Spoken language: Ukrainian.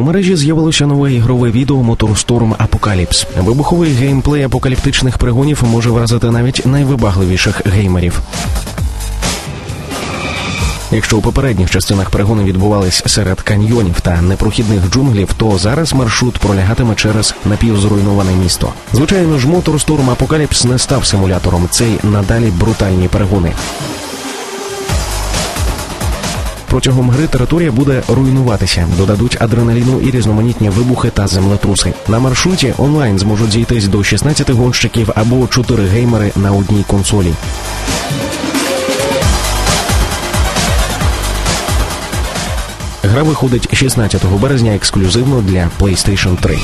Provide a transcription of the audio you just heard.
мережі з'явилося нове ігрове відео MotorStorm Apocalypse. Вибуховий геймплей апокаліптичних пригонів може вразити навіть найвибагливіших геймерів. Якщо у попередніх частинах перегони відбувались серед каньйонів та непрохідних джунглів, то зараз маршрут пролягатиме через напівзруйноване місто. Звичайно ж, MotorStorm Apocalypse не став симулятором. Цей надалі брутальні перегони. Протягом гри територія буде руйнуватися, додадуть адреналіну і різноманітні вибухи та землетруси. На маршруті онлайн зможуть зійтись до 16 гонщиків або 4 геймери на одній консолі. Гра виходить 16 березня ексклюзивно для PlayStation 3.